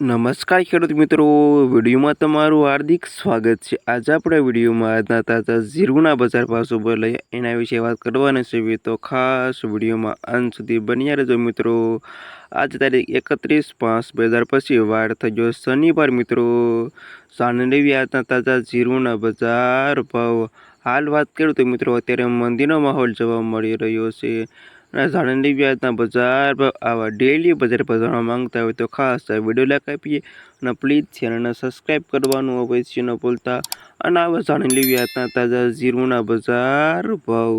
નમસ્કાર ખેડૂત મિત્રો, વિડીયોમાં તમારું હાર્દિક સ્વાગત છે. આજે આપણે વિડીયોમાં આજના તાજા ઝીરુના બજાર ભાવ ઉપર લઈ એના વિશે વાત કરવાની છે. તો ખાસ વિડીયોમાં અંત સુધી બન્યા રહેજો મિત્રો. આજ તારીખ એકત્રીસ પાંચ બે હજાર પછી વાર થઈ ગયો શનિવાર મિત્રો. સાંજની આજના તાજા ઝીરુના બજાર ભાવ હાલ વાત કરું તો મિત્રો, અત્યારે મંદીનો માહોલ જોવા મળી રહ્યો છે. અને સાણંદી વ્યાજના બજાર આવા ડેલી બજાર જાણવા માંગતા હોય તો ખાસ વીડિયો લાઈક આપીએ અને પ્લીઝ ચેનલને સબસ્ક્રાઈબ કરવાનું અવશ્ય ન ભૂલતા. અને આવા સાણંદી વ્યાજના તાજા ઝીરુના બજાર ભાવ.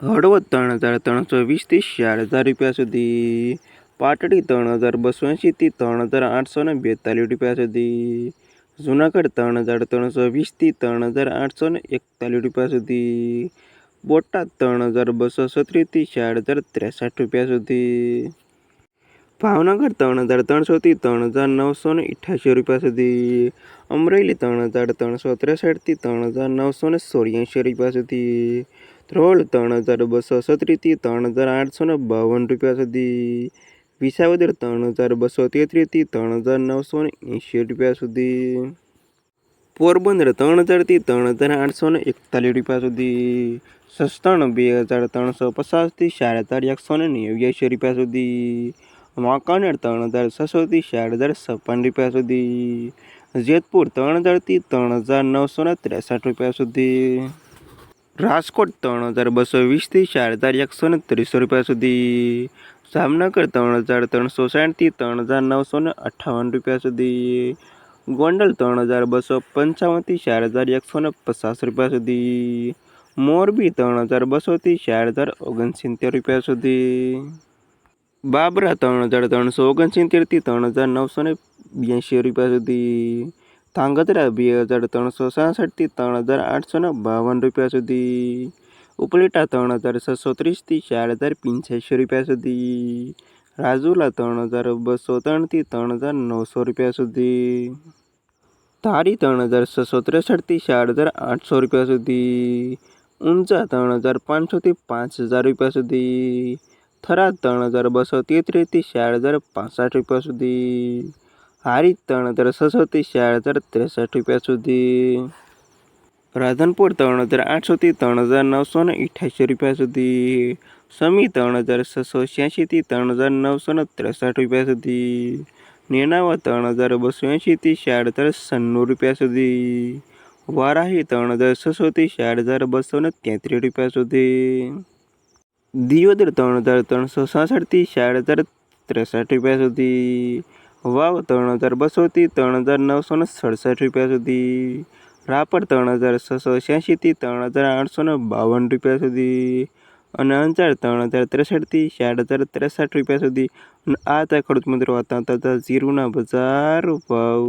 હળવદ ત્રણ હજાર ત્રણસો વીસથી ચાર હજાર રૂપિયા સુધી. પાટડી ત્રણ હજાર બસો એંશીથી ત્રણ હજાર આઠસો ને બેતાલીસ રૂપિયા સુધી. જુનાગઢ ત્રણ હજાર ત્રણસો વીસથી ત્રણ હજાર આઠસો ને એકતાલીસ રૂપિયા સુધી. બોટાદ ત્રણ હજાર બસો સત્રીસથી ચાર હજાર ત્રેસઠ રૂપિયા સુધી. ભાવનગર ત્રણ હજાર ત્રણસોથી ત્રણ હજાર નવસો ને અઠ્યાસી રૂપિયા સુધી. અમરેલી ત્રણ હજાર ત્રણસો ત્રેસઠથી ત્રણ હજાર નવસો ને ચોર્યાસી રૂપિયા સુધી. ધ્રોલ ત્રણ હજાર બસો સત્રીસથી ત્રણ હજાર આઠસો ને બાવન રૂપિયા સુધી. વિસાવદર ત્રણ હજાર બસો તેત્રીસથી ત્રણ હજાર નવસો એંશી રૂપિયા સુધી. પોરબંદર ત્રણ હજારથી ત્રણ હજાર આઠસો ને એકતાલીસ રૂપિયા સુધી. સસ્તણ બે હજાર ત્રણસો પચાસથી ચાર હજાર એકસો ને નેવ્યાસી રૂપિયા સુધી. વાંકાનેર ત્રણ હજાર છસોથી ચાર હજાર છપ્પન રૂપિયા સુધી. જેતપુર ત્રણ હજારથી ત્રણ હજાર નવસો ને ત્રેસઠ રૂપિયા સુધી. રાજકોટ ત્રણ હજાર બસો વીસથી ચાર હજાર એકસો ને ત્રીસો રૂપિયા સુધી. જામનગર ત્રણ હજાર ત્રણસો સાઠથી ત્રણ હજાર નવસો ને અઠ્ઠાવન રૂપિયા સુધી. ગોંડલ ત્રણ હજાર બસો પંચાવનથી ચાર હજાર એકસો ને પચાસ રૂપિયા સુધી. મોરબી ત્રણ હજાર બસોથી ચાર હજાર ઓગણસિત્તેર રૂપિયા સુધી. બાબરા ત્રણ હજાર ત્રણસો ઓગણસિત્તેરથી ત્રણ હજાર નવસો ને બ્યાસી રૂપિયા સુધી. ધાંગધ્રા બે હજાર ત્રણસો સાસઠથી ત્રણ હજાર આઠસો ને બાવન રૂપિયા સુધી. ઉપલેટા ત્રણ હજાર છસો ત્રીસથી ચાર હજાર પંચ્યાસી રૂપિયા સુધી. રાજુલા ત્રણ હજાર બસો ત્રણથી ત્રણ હજાર નવસો રૂપિયા સુધી. ધારી ત્રણ હજાર છસો ત્રેસઠથી ચાર હજાર આઠસો રૂપિયા સુધી. ઊંઝા ત્રણ હજાર પાંચસોથી પાંચ હજાર રૂપિયા સુધી. થરાદ ત્રણ હજાર બસો તેત્રીસથી ચાર હજાર પાસઠ રૂપિયા સુધી. હારી ત્રણ હજાર છસોથી ચાર હજાર ત્રેસઠ રૂપિયા સુધી. રાધનપુર ત્રણ હજાર આઠસોથી ત્રણ હજાર નવસો ને અઠ્યાસી રૂપિયા સુધી સમી ત્રણ હજાર છસો છ્યાસીથી ત્રણ હજાર નવસો ને ત્રેસઠ રૂપિયા સુધી નેનાવા ત્રણ હજાર બસો એંશીથી ચાર હજાર સન્નું રૂપિયા સુધી વારાહી ત્રણ હજાર છસોથી ચાર હજાર બસો ને તેત્રીસ રૂપિયા સુધી દિયોદર ત્રણ હજાર ત્રણસો સાસઠથી ચાર હજાર ત્રેસઠ રૂપિયા સુધી વાવ ત્રણ હજાર બસોથી ત્રણ હજાર નવસો ને સડસઠ રૂપિયા સુધી રાપર ત્રણ હજાર છસો છ્યાસીથી ત્રણ હજાર આઠસો ને બાવન રૂપિયા સુધી અને અંજાર ત્રણ હજાર ત્રેસઠથી ચાર હજાર ત્રેસઠ રૂપિયા સુધી. અને આ હતા ખેડૂત મિત્રો હતા જીરુના બજાર ભાવ.